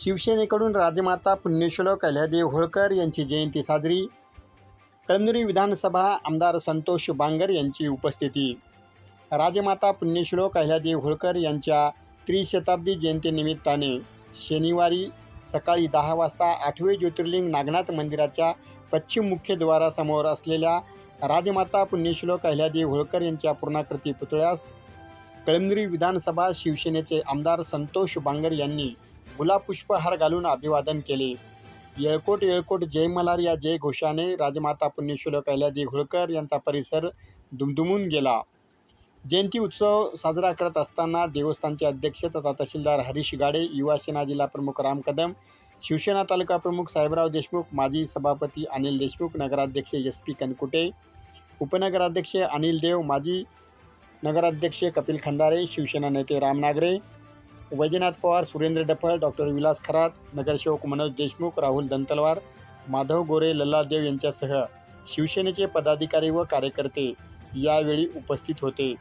शिवसेनेकडून राजमाता पुण्यश्लोक अहिल्यादेवी होळकर यांची जयंती साजरी. कळमनुरी विधानसभा आमदार संतोष बांगर यांची उपस्थिती. राजमाता पुण्यश्लोक अहिल्यादेवी होळकर यांच्या त्रिशताब्दी जयंतीनिमित्ताने शनिवारी सकाळी दहा वाजता आठवे ज्योतिर्लिंग नागनाथ मंदिराच्या पश्चिम मुख्यद्वारासमोर असलेल्या राजमाता पुण्यश्लोक अहिल्यादेवी होळकर यांच्या पूर्णाकृती पुतळ्यास कळमनुरी विधानसभा शिवसेनेचे आमदार संतोष बांगर यांनी गुलाब पुष्पहार घालून अभिवादन केले. येळकोट येळकोट जय मलार या जय घोषाने राजमाता पुण्यश्लोक कैलादी होळकर यांचा परिसर दुमदुमून गेला. जयंती उत्सव साजरा करत असताना देवस्थानचे अध्यक्ष तथा तहसीलदार हरीश गाडे युवासेना जिल्हा प्रमुख राम कदम शिवसेना तालुका प्रमुख साहेबराव देशमुख माजी सभापती अनिल देशमुख नगराध्यक्ष एस पी कनकुटे उपनगराध्यक्ष अनिल देव माजी नगराध्यक्ष कपिल खंदारे शिवसेना नेते राम नागरे वैजनाथ पवार सुरेंद्र डफळ डॉक्टर विलास खरात नगरसेवक मनोज देशमुख राहुल दंतलवार माधव गोरे लल्लादेव यांच्यासह शिवसेनेचे पदाधिकारी व कार्यकर्ते यावेळी उपस्थित होते.